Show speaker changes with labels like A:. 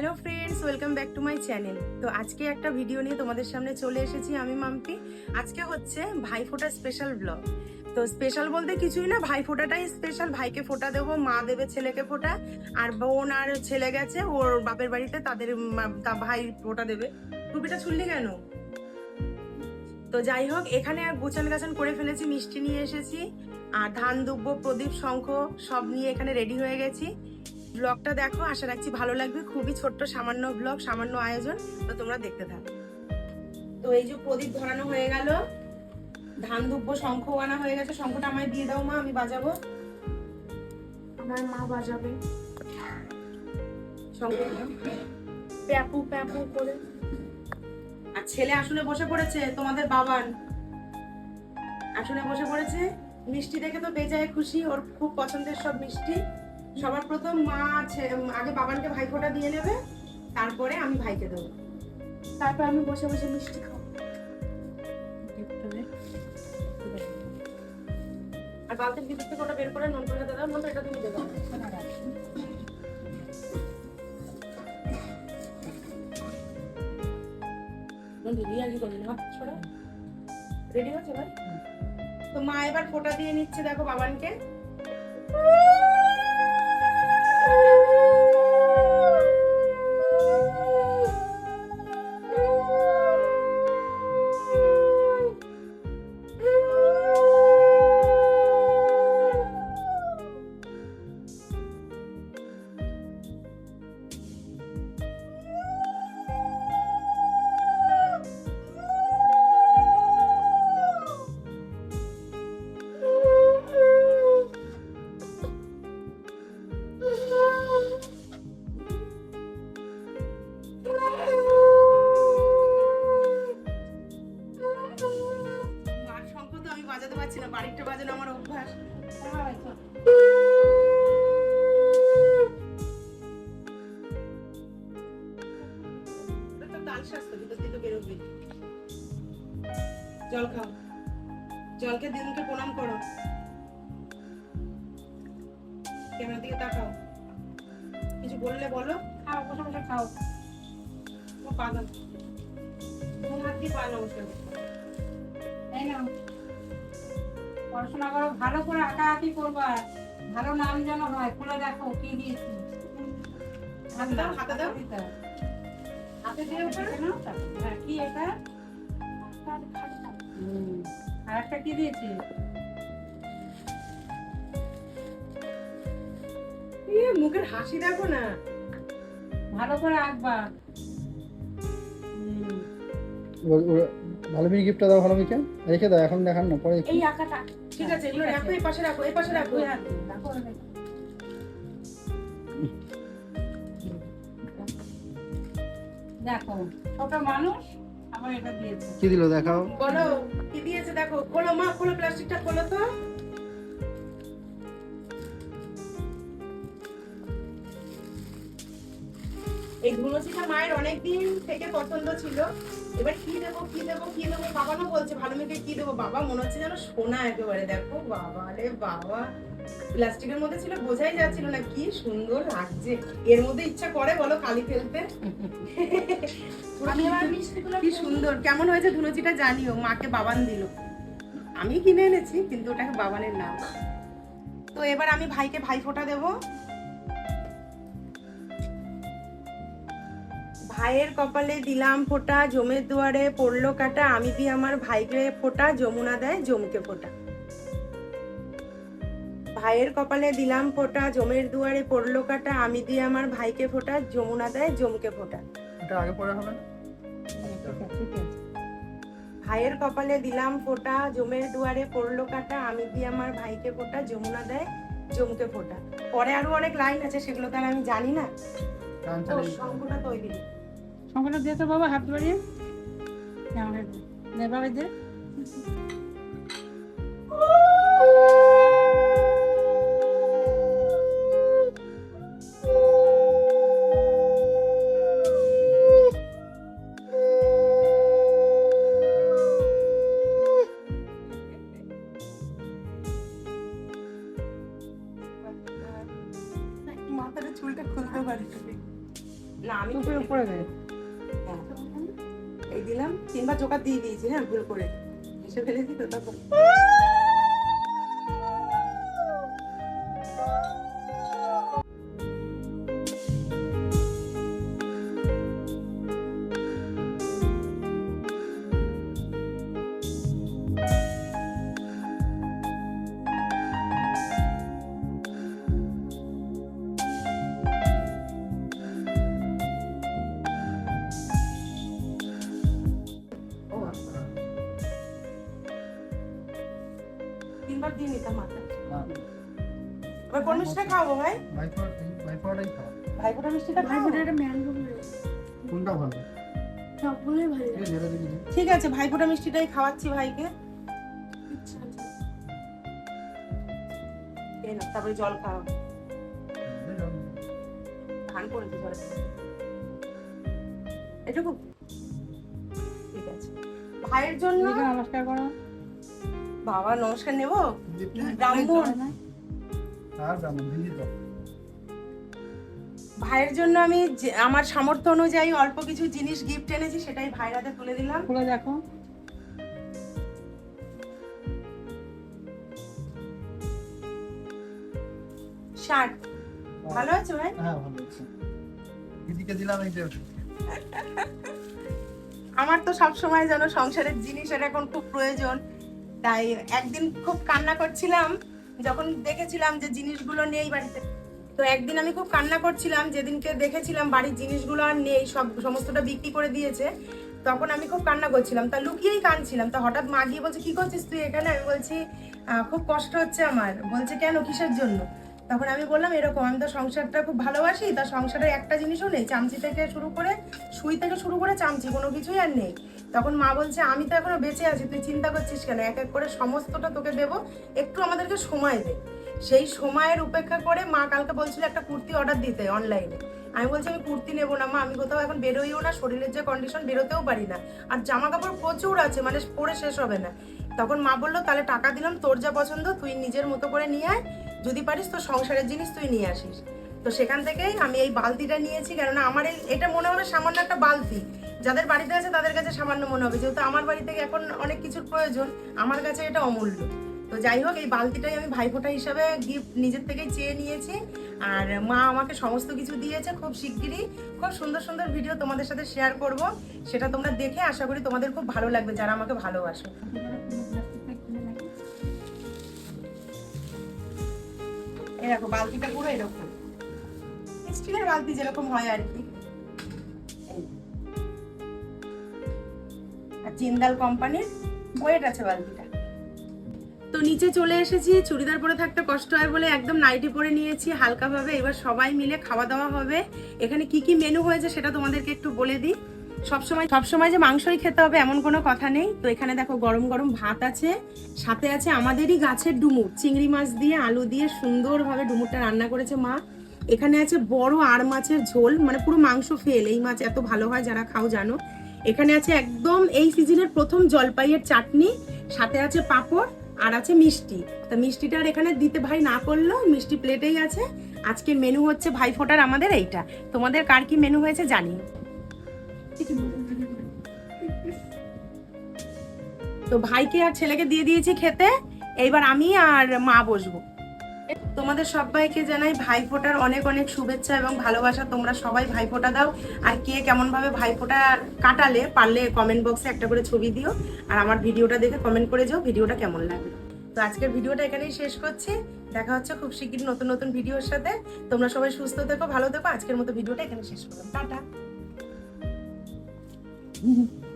A: Hello friends welcome back to my channel তো আজকে একটা ভিডিও নিয়ে তোমাদের সামনে চলে এসেছি আমি, মাম্পি। আজকে হচ্ছে ভাইফোঁটা স্পেশাল ব্লগ তো স্পেশাল বলতে কিছুই না, ভাই ফোঁটাটাই স্পেশাল ভাইকে ফোঁটা দেবো, মা দেবে ছেলেকে ফোঁটা, আর বোন আর ছেলে গেছে, ওর বাপের বাড়িতে তাদের ভাই ফোঁটা দেবে। টুপিটা ছুললি কেন? তো যাই হোক, এখানে আর গোছান গাছান করে ফেলেছি, মিষ্টি নিয়ে এসেছি, আর ধান দুব্ব, প্রদীপ, শঙ্খ সব নিয়ে এখানে রেডি হয়ে গেছি। ব্লগটা দেখো আশা রাখছি ভালো লাগবে। খুবই ছোট্ট সামান্য ব্লগ সামান্য আয়োজন তো তোমরা দেখতে থাকো। তো এই যে প্রদীপ ধরানো হয়ে গেল ধান দুব্ব শঙ্খ আনা হয়ে গেছে। শঙ্খটা আমায় দিয়ে দাও মা আমি বাজাবো। আমার মা বাজাবে। শঙ্খ প্যাপু প্যাপু করে। আর ছেলে আসলে বসে পড়েছে তোমাদের বাবান। আসলে বসে পড়েছে। মিষ্টি দেখে তো বেজায় খুশি ওর খুব পছন্দের সব মিষ্টি। সবার প্রথম মা ছে- আগে বাবানকে ভাই ভাইফোঁটা দিয়ে নেবে তারপরে আমি ভাইকে দেবো। তারপর আমি বসে বসে মিষ্টি খাব। আর বালতির ভিতর থেকে ওটা বের করে নুন করে দাদা মতো এটা তুমি দেবো। রেডি হচ্ছে ভাই? তো মা এবার ফোঁটা দিয়ে নিচ্ছে দেখো বাবানকে। বাড়িটা বাজানো আমার অভ্যাস। জল খাও। জলকে দিনকে প্রণাম করো। ক্যামেরার দিকে তাকাও। কিছু বললে বলো। খাও বসে বসে খাও। ও পাগল। তোমার হাত দিয়ে করতে হয়।
B: এই নাও। পড়াশোনা করো ভালো করে আঁকাআঁকি করবা ভালো নাম যেন হয় খুলে দেখো কি দিয়েছি।
A: হাতে
B: দিয়ে হ্যাঁ কি এটা? আর একটা কি দিয়েছি?
A: মুখের হাসি দেখো না।
B: ভালো করে আঁকবা।
C: ভালো মিনি গিফটটা দাও ভালো মিকে রেখে দাও এখন দেখান না পরে
A: এই আঁকাটা। ঠিক আছে এগুলো রাখো এই পাশে রাখো এই পাশে রাখো।
B: হ্যাঁ দেখো দেখো। দেখো মানুষ আমার এটা দিয়েছে।
C: কি দিল দেখাও।
A: বলো কি দিয়েছে দেখো খোলো মা খোলো প্লাস্টিকটা খোলো তো। ধুনুচিটা মায়ের অনেকদিন থেকে পছন্দ ছিল। এবার কি দেবো কি দেবো কি দেবো? বাবানও বলছে ভালো মেয়েকে কি দেবো? বাবা মনে হচ্ছে যেন সোনা একেবারে দেখো বাবা রে বাবা। প্লাস্টিকের মধ্যে ছিল বোঝাই যাচ্ছিল না কি সুন্দর লাগছে। এর মধ্যে ইচ্ছা করে বলো কালি ফেলতে। কি সুন্দর কেমন হয়েছে ধুনুচিটা জানিও মাকে বাবান দিল। আমি কিনে এনেছি কিন্তু ওটাকে বাবানের নাম। তো এবার আমি ভাইকে ভাই ফোঁটা দেব। ভাইয়ের কপালে দিলাম ফোঁটা জমের দুয়ারে পড়ল কাটা আমি দিই আমার ভাইকে ফোঁটা যমুনা দেয় জমকে ফোঁটা। ভাইয়ের কপালে দিলাম ফোঁটা জমের দুয়ারে পড়ল কাটা আমি দিই আমার ভাইকে ফোঁটা যমুনা দেয় জমকে ফোঁটা।
C: আগে হবে
A: ভাইয়ের কপালে দিলাম ফোঁটা জমের দুয়ারে পড়ল কাটা আমি দিয়ে আমার ভাইকে ফোঁটা যমুনা দেয় জমকে ফোঁটা। পরে আরও অনেক লাইন আছে সেগুলো তো আমি জানি না। শঙ্কুটা তৈরি।
B: সংকটটা দিয়ে তো বাবা হাত বাড়িয়ে। নেবাবে দে
A: মাথাটা চুলটা খুলতে পারি। না আমি
B: উপরে উপরে দে
A: হ্যাঁ। এই দিলাম তিনবার জোকার দিয়ে দিয়েছি হ্যাঁ ভুল করে এসে ফেলেছি তো তখন তিনবার দিয়ে নিতাম মাথা। এবার কোন মিষ্টিটা খাওয়াবো ভাই?
C: ভাইফোটাই খাওয়া
A: ভাই মিষ্টিটা খাওয়াবো
C: কোনটা ভালো?
D: সবগুলোই ভালো।
A: ঠিক আছে ভাই ফোটা মিষ্টিটাই খাওয়াচ্ছি ভাইকে। তারপরে জল খাও। ধান করেছি জলে। এটুকু। ঠিক আছে। ভাইয়ের জন্য
B: নমস্কার করো।
A: বাবা নমস্কার নেব? ব্রাহ্মণ। ভাইয়ের জন্য আমি আমার সামর্থ্য অনুযায়ী অল্প কিছু জিনিস গিফট এনেছি সেটাই ভাইয়ের হাতে তুলে দিলাম।
B: খুলে দেখো।
A: শার্ট ভালো আছে ভাই?
C: হ্যাঁ ভালো আছে। দিদিকে দিলাম এই
A: আমার তো সব সময় যেন সংসারের জিনিসের এখন খুব প্রয়োজন। তাই একদিন খুব কান্না করছিলাম, যখন দেখেছিলাম যে জিনিসগুলো নেই বাড়িতে। তো একদিন আমি খুব কান্না করছিলাম, যেদিনকে দেখেছিলাম বাড়ির জিনিসগুলো আর নেই, সব, সমস্তটা বিক্রি করে দিয়েছে, তখন আমি খুব কান্না করছিলাম। তা লুকিয়েই কাঁদছিলাম। তা হঠাৎ মা গিয়ে বলছে, কি করছিস তুই এখানে? আমি বলছি খুব কষ্ট হচ্ছে আমার। বলছে, কেন? কিসের জন্য? তখন আমি বললাম, এরকম, আমি তো সংসারটা খুব ভালোবাসি, তা সংসারের একটা জিনিসও নেই, চামচি থেকে শুরু করে সুই থেকে শুরু করে চামচি, কোনো কিছুই আর নেই। তখন মা বলছে, আমি তো এখনও বেঁচে আছি, তুই চিন্তা করছিস কেন? এক এক করে সমস্তটা তোকে দেবো, একটু আমাদেরকে সময় দে। সেই সময়ের উপেক্ষা করে মা কালকে বলছিল, একটা কুর্তি অর্ডার দিতে অনলাইনে আমি বলছি, আমি কুর্তি নেব না মা, আমি কোথাও এখন বেরোইও না, শরীরের যে কন্ডিশন বেরোতেও পারি না। আর জামা কাপড় প্রচুর আছে মানে পরে শেষ হবে না। তখন মা বলল, তাহলে টাকা দিলাম, তোর যা পছন্দ, তুই নিজের মতো করে নিয়ে আয়। যদি পারিস তো সংসারের জিনিস তুই নিয়ে আসিস। তো সেখান থেকেই আমি এই বালতিটা নিয়েছি, কেননা আমার এই এটা মনে হবে সামান্য একটা বালতি। যাদের বাড়িতে আছে তাদের কাছে সামান্য মনে হবে, যেহেতু আমার বাড়ি থেকে এখন অনেক কিছুর প্রয়োজন, আমার কাছে এটা অমূল্য। তো যাই হোক, এই বালতিটাই আমি ভাইফোঁটা হিসাবে গিফট নিজের থেকেই চেয়ে নিয়েছি। আর মা আমাকে সমস্ত কিছু দিয়েছে খুব শিগগিরই। খুব সুন্দর সুন্দর ভিডিও তোমাদের সাথে শেয়ার করব। সেটা তোমরা দেখে আশা করি তোমাদের খুব ভালো লাগবে, যারা আমাকে ভালোবাসো। দেখো, বালতিটা পুরো এরকম। স্টিলের বালতি যেরকম হয় আর কি। আর জিন্দাল কোম্পানির ওয়েট আছে বালতিটা। তো নিচে চলে এসেছি, চুড়িদার পরে থাকতে কষ্ট হয় বলে একদম নাইটি পরে নিয়েছি, হালকাভাবে। এবার সবাই মিলে খাওয়া দাওয়া হবে। এখানে কি কি মেনু হয়েছে সেটা তোমাদেরকে একটু বলে দিই। সবসময় সবসময় যে মাংসই খেতে হবে এমন কোনো কথা নেই। তো এখানে দেখো গরম গরম ভাত আছে, সাথে আছে আমাদেরই গাছের ডুমুর। চিংড়ি মাছ দিয়ে, আলু দিয়ে সুন্দরভাবে ডুমুরটা রান্না করেছে মা। এখানে আছে বড় আর মাছের ঝোল মানে পুরো মাংস ফেল। এই মাছ এত ভালো হয় যারা খাও জানো। এখানে আছে একদম এই সিজনের প্রথম জলপাইয়ের চাটনি, সাথে আছে পাঁপড় আর আছে মিষ্টি। তা মিষ্টিটা আর এখানে দিতে ভাই না করলেও মিষ্টি প্লেটেই আছে। আজকের মেনু হচ্ছে ভাই ফোটার আমাদের এইটা। তোমাদের কার কি মেনু হয়েছে জানিও তো ভাইকে আর ছেলেকে দিয়ে দিয়েছি খেতে, এইবার আমি আর মা বসবো। তোমাদের সবাইকে জানাই ভাইফোঁটার অনেক অনেক শুভেচ্ছা এবং ভালোবাসা। তোমরা সবাই ভাইফোঁটা দাও। আর কে কেমন ভাবে ভাইফোঁটা কাটালে পারলে কমেন্ট বক্সে একটা করে ছবি দিও। আর আমার ভিডিওটা দেখে কমেন্ট করে যাও, ভিডিওটা কেমন লাগল। তো আজকের ভিডিওটা এখানেই শেষ করছি। দেখা হচ্ছে খুব শিগগির নতুন নতুন ভিডিওর সাথে। তোমরা সবাই সুস্থ থেকো, ভালো থেকো। আজকের মতো ভিডিওটা এখানে শেষ করলাম। টাটা। Mm-hmm.